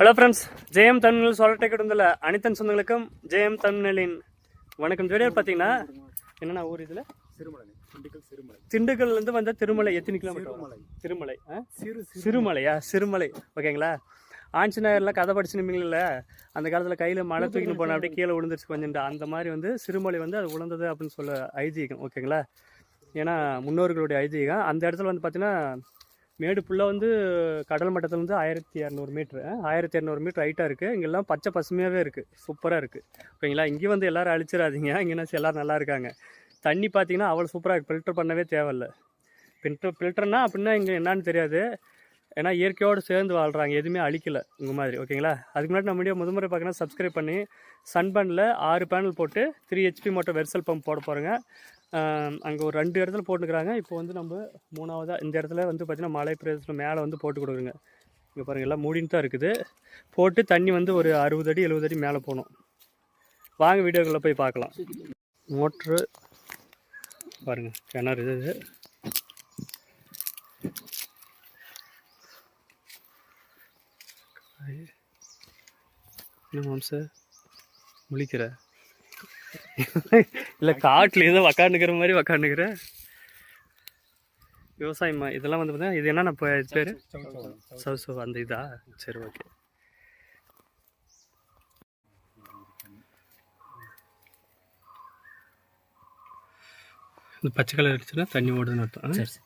Hello friends ஜெயம் தமிழ் சொல்லிட்டே கிடந்தில்ல அனைத்தன் சொந்தங்களுக்கும் ஜெயம் தமிழின் வணக்கம். ஜோடியார் பார்த்தீங்கன்னா என்னென்ன ஊர் இதில்? சிறுமலை. திண்டுக்கல் சிறுமலை. திண்டுக்கல்லேருந்து வந்த திருமலை. எத்தனை கிலோமீட்டர்? திருமலை ஆ? சிறு சிறுமலையா? சிறுமலை. ஓகேங்களா? ஆஞ்சநேயர்லாம் கதை படிச்சுனீங்கள அந்த காலத்தில் கையில் மழை தூக்கின்னு போனால் அப்படியே கீழே விழுந்துருச்சு கொஞ்சம். அந்த மாதிரி வந்து சிறுமலை வந்து அது விழுந்தது அப்படின்னு சொல்ல ஐதீகம். ஓகேங்களா? ஏன்னா முன்னோர்களுடைய ஐதீகம். அந்த இடத்துல வந்து பார்த்தீங்கன்னா மேடு ஃபுல்லாக வந்து கடல் மட்டத்தில் வந்து ஆயிரத்தி இரநூறு மீட்ரு ஆயிரத்தி இரநூறு மீட்ரு ஹைட்டாக இருக்குது இங்கெல்லாம் பச்சை பசுமையாகவே இருக்குது சூப்பராக இருக்குது ஓகேங்களா? இங்கேயும் வந்து எல்லோரும் அழிச்சிடாதீங்க. இங்கேனா எல்லோரும் நல்லா இருக்காங்க. தண்ணி பார்த்தீங்கன்னா அவ்வளோ சூப்பராக இருக்குது ஃபில்டர் பண்ணவே தேவையில்ல. ஃபில்டர் ஃபில்டர்னா அப்படின்னா இங்கே என்னான்னு தெரியாது. ஏன்னா இயற்கையோடு சேர்ந்து வாழ்கிறாங்க எதுவுமே அழிக்கலை உங்கள் மாதிரி. ஓகேங்களா? அதுக்கு முன்னாடி நம்ம வீடியோ முதமுறை பார்க்கணும் சப்ஸ்கிரைப் பண்ணி சன்பனில் ஆறு பேனல் போட்டு த்ரீ ஹெச்பி மோட்டர் வெர்சல் பம்ப் போட போகிறோங்க அங்கே ஒரு ரெண்டு இடத்துல போட்டுக்கிறாங்க இப்போ வந்து நம்ம மூணாவதாக இந்த இடத்துல வந்து பார்த்திங்கன்னா மலை பிரதேசத்தில் மேலே வந்து போட்டு கொடுக்குறோங்க. இங்கே பாருங்கள் எல்லாம் மூடின்னு தான் இருக்குது. போட்டு தண்ணி வந்து ஒரு அறுபது அடி எழுபது அடி மேலே போகணும். வாங்க வீடியோக்குள்ளே போய் பார்க்கலாம். மோட்ரு பாருங்கள் கிணறு இது. என்ன மாம்ச முழிக்கிற? இல்லை காட்டில் ஏதோ உக்காந்துக்கிற மாதிரி உக்காந்துக்கிற. விவசாயமா இதெல்லாம் வந்து பார்த்தீங்கன்னா இது என்னென்ன பேர்? சவ் சவ் அந்த இதா? சரி ஓகே. இந்த பச்சை கலர் அடிச்சுன்னா தண்ணி ஓடுதுன்னு அர்த்தம்? சரி.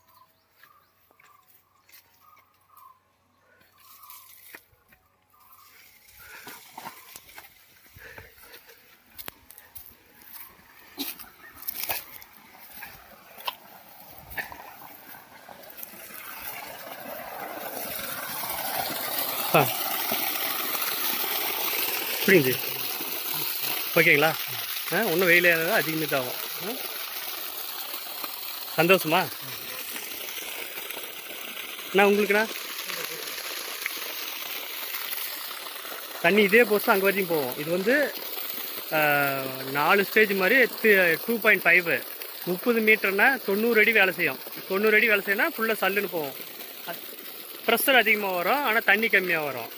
புரியுது. ஓகேங்களா? ஆ ஒன்றும் வெயில் ஏதாவது அதிகமாக தான் ஆகும் சந்தோஷமா? அண்ணா உங்களுக்குண்ணா? தண்ணி இதே போஸ்ட் அங்கே வரைக்கும் போகும். இது வந்து நாலு ஸ்டேஜ் மாதிரி டூ பாயிண்ட் ஃபைவ் முப்பது மீட்டர்னா தொண்ணூறு அடி வேலை செய்யும். தொண்ணூறு அடி வேலை செய்யணும்னா ஃபுல்லாக சல்லுன்னு போகும். ப்ரெஷர் அதிகமாக வரும் ஆனால் தண்ணி கம்மியாக வரும்.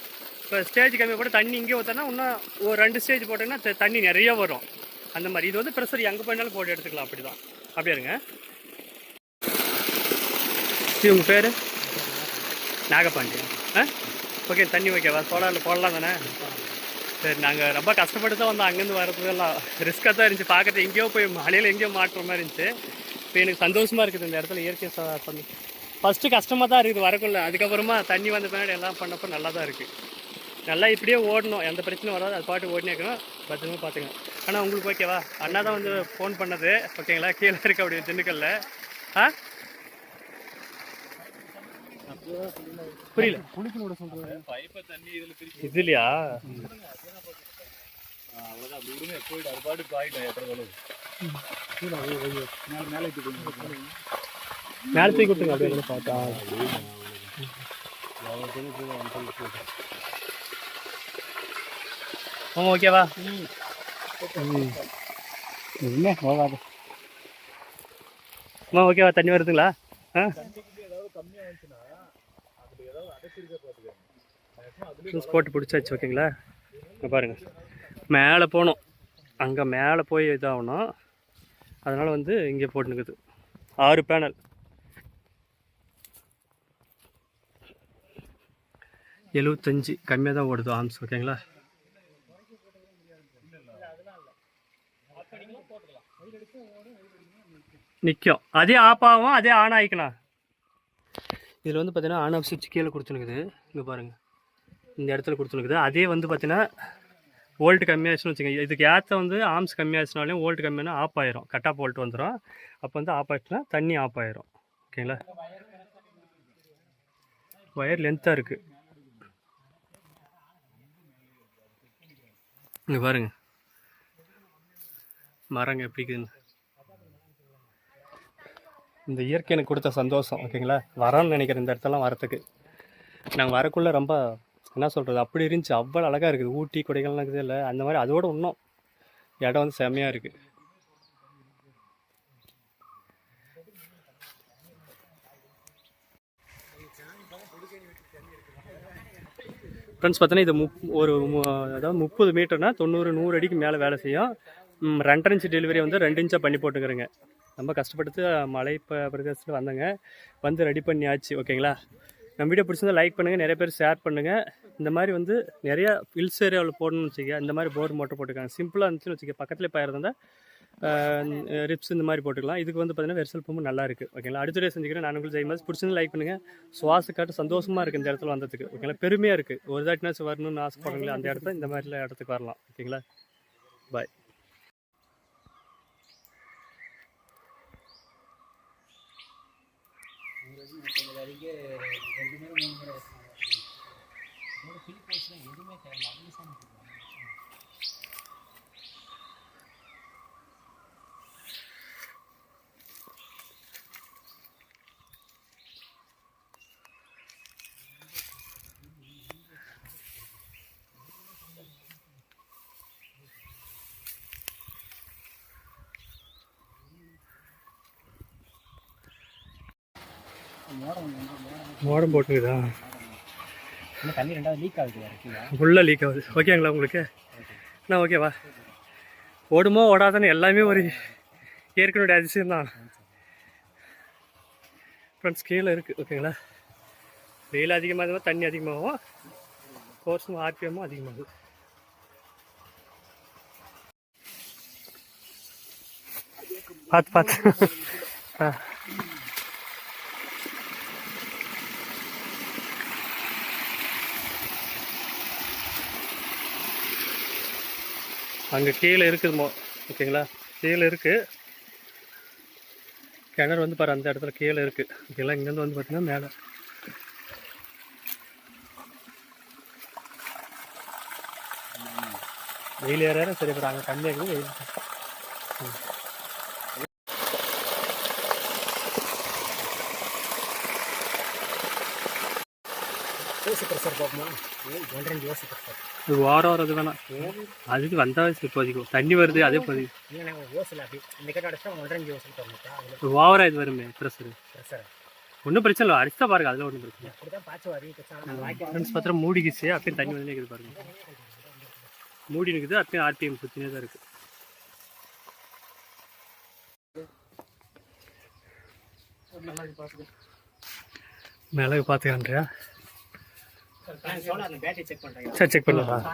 இப்போ ஸ்டேஜ் கம்மி போட்டு தண்ணி இங்கே ஊற்றினா இன்னும் ஒரு ரெண்டு ஸ்டேஜ் போட்டோன்னா தண்ணி நிறைய வரும். அந்த மாதிரி. இது வந்து ப்ரெஷர் எங்கே போயினாலும் போட்டு எடுத்துக்கலாம். அப்படி தான் அப்படியே இருங்க. இது உங்கள் பேர்? நாகபாண்டியன் ஆ? ஓகே தண்ணி ஓகேவா சோலாரில் போடலாம் தானே? சரி நாங்கள் ரொம்ப கஷ்டப்பட்டு தான் வந்தோம். அங்கேருந்து வரதுக்கெல்லாம் ரிஸ்க்காக தான் இருந்துச்சு. பார்க்கறது எங்கேயோ போய் மலையில் எங்கேயோ மாட்டுற மாதிரி இருந்துச்சு. இப்போ எனக்கு சந்தோஷமாக இருக்குது இந்த இடத்துல இயற்கை ச- சந்தோஷம். ஃபஸ்ட்டு கஷ்டமாக தான் இருக்குது. வரக்குள்ள. அதுக்கப்புறமா தண்ணி வந்த பின்னாடி எல்லாம் பண்ணப்போ நல்லா தான் இருக்குது நல்லா இப்படியே ஓடணும். எந்த பிரச்சனையும் வராது. அது பாட்டு ஓடினே இருக்கணும். பத்திரமா பார்த்துங்க ஆனால் உங்களுக்கு ஓகேவா அண்ணா தான் வந்து ஃபோன் பண்ணது. ஓகேங்களா கீழே இருக்க அப்படி திண்டுக்கல்ல. ஆ? புரியல. இதுலயா மேலே மேலே தூக்கி விட்டுங்க அப்படியே பார்த்தா ஆ ஓகேவா என்ன போகாது ஓகேவா தண்ணி வருதுங்களா ஆ போட்டு பிடிச்சாச்சு ஓகேங்களா இங்க பாருங்க. மேலே போகணும். அங்கே மேலே போய் இதாகணும். அதனால் வந்து இங்கே போட்டுனுக்குது. ஆறு பேனல். எழுபத்தஞ்சி கம்மியாக தான் ஓடுது ஆம்ஸ் ஓகேங்களா நிற்கும் அதே ஆஃப் ஆகும் அதே ஆன் ஆகிக்கலாம் இதில் வந்து பார்த்தீங்கன்னா ஆன் ஆஃப் சுவிட்ச் கீழே கொடுத்துனுக்குது. இங்கே பாருங்கள் இந்த இடத்துல கொடுத்துனுக்குது. அதே வந்து பார்த்தீங்கன்னா வோல்ட் கம்மியாச்சுன்னு வச்சுக்கோங்க. இதுக்கு ஏற்ற வந்து ஆம்ஸ் கம்மியாச்சுனாலையும் வோல்ட் கம்மியான ஆஃப் ஆயிரும். கட் ஆஃப் வோல்ட் வந்துடும் அப்போ வந்து ஆஃப் ஆயிடுச்சுன்னா தண்ணி ஆஃப் ஆயிரும். ஓகேங்களா ஒயர் லென்த்தாக இருக்குது இங்கே பாருங்க. மரங்க எப்படி இருக்குதுன்னு இந்த இயற்கை எனக்கு கொடுத்த சந்தோஷம் ஓகேங்களா? வரோன்னு நினைக்கிறேன் இந்த இடத்தெல்லாம் வரத்துக்கு. நாங்கள் வரக்குள்ளே ரொம்ப என்ன சொல்கிறது அப்படி இருந்துச்சு. அவ்வளோ அழகாக இருக்குது. ஊட்டி கொடைகள்லாம் இருக்குது இல்லை? அந்த மாதிரி அதோட இன்னும் இடம் வந்து செம்மையாக இருக்குது ஃப்ரெண்ட்ஸ் பார்த்தீங்கன்னா இது முப் ஒரு அதாவது முப்பது மீட்டர்னால் தொண்ணூறு நூறு அடிக்கு மேலே வேலை செய்யும். ரெண்டரை இன்ச்சு டெலிவரி வந்து ரெண்டு இன்ச்சாக பண்ணி போட்டுக்கிறேங்க. ரொம்ப கஷ்டப்பட்டு மலை ப பிரதேசத்தில் வந்தேங்க. வந்து ரெடி பண்ணியாச்சு ஓகேங்களா நம்ம வீடியோ பிடிச்சிருந்தா லைக் பண்ணுங்கள் நிறைய பேர் ஷேர் பண்ணுங்கள் இந்த மாதிரி வந்து நிறையா ஹில்ஸ் ஏரியாவில் போடணும்னு வச்சுக்க இந்த மாதிரி போர் மோட்டர் போட்டுக்காங்க சிம்பிளாக இருந்துச்சுன்னு வச்சுக்க பக்கத்தில் பயிர்ந்தா ரிப்ஸ் இந்த மாதிரி போட்டுக்கலாம். இதுக்கு வந்து பார்த்தீங்கன்னா வெரிசல் பம்பு நல்லா இருக்குது ஓகேங்களா அடுத்த வீடியோ செஞ்சுக்கிறேன் நான் உங்களுக்கு ஜெய்மாஸ் பிடிச்சிருந்து லைக் பண்ணுங்கள் சுவாச காட்டு சந்தோஷமாக இருக்குது இந்த இடத்துல வந்ததுக்கு. ஓகேங்களா பெருமையாக இருக்குது ஒரு தாட்டினாச்சும் வரணும்னு ஆசைப்படுறீங்களா அந்த இடத்துல இந்த மாதிரிலாம் இடத்துக்கு வரலாம். ஓகேங்களா பாய் கொஞ்சம் வரைக்கும் ரெண்டு முறை மூணு முறை எதுவுமே தேவையில்லை. அதுலேயே சாமி மோடம் போட்டுக்குதா? தண்ணி ரெண்டாவது லீக் ஆகுது ஃபுல்லாக லீக் ஆகுது. ஓகேங்களா உங்களுக்கு? என்ன ஓகேவா ஓடுமோ ஓடாதான்னு எல்லாமே ஒரு ஏற்கனவே அதிசயம் தான். ஃப்ரெண்ட்ஸ் கீழே இருக்குது ஓகேங்களா வெயில் அதிகமாக தண்ணி அதிகமாகும். கோர்ஸும் ஆர்பிஎம்மும் அதிகமாகும் பார்த்து பார்த்து. ஆ. அங்கே கீழே இருக்குதுமோ ஓகேங்களா? கீழே இருக்குது கிணறு வந்து பாரு அந்த இடத்துல கீழே இருக்குது ஓகேங்களா இங்கேருந்து வந்து பார்த்தீங்கன்னா மேலே. வெயில் ஏற ஏற சரி அப்புறம் அங்கே கம்மியாக இருக்குது வெயில் ஓசி சார் பார்ப்போமா? ஒன்றரை ஓசி சார். இது வாரம் வரது வேணாம். அதுக்கு வந்தால் இப்போதைக்கு தண்ணி வருது அதே போதைக்கும். ஓவராக இது வருமே ப்ரெஷரு ஒன்றும் பிரச்சனை இல்லை அடிச்சா பாருங்க அதில் ஒன்றும் பிரச்சனை ஃப்ரெண்ட்ஸ் பார்த்தா மூடிக்கிச்சு அப்பயும் தண்ணி வந்து இருக்குது பாருங்க. மூடி இருக்குது அப்பயும் ஆர்பிஎம் சுற்றினே தான் இருக்குது மிளகு பார்த்துக்கான்றியா சோலார் செக் பண்ணுறேன் செக் பண்ணலாம்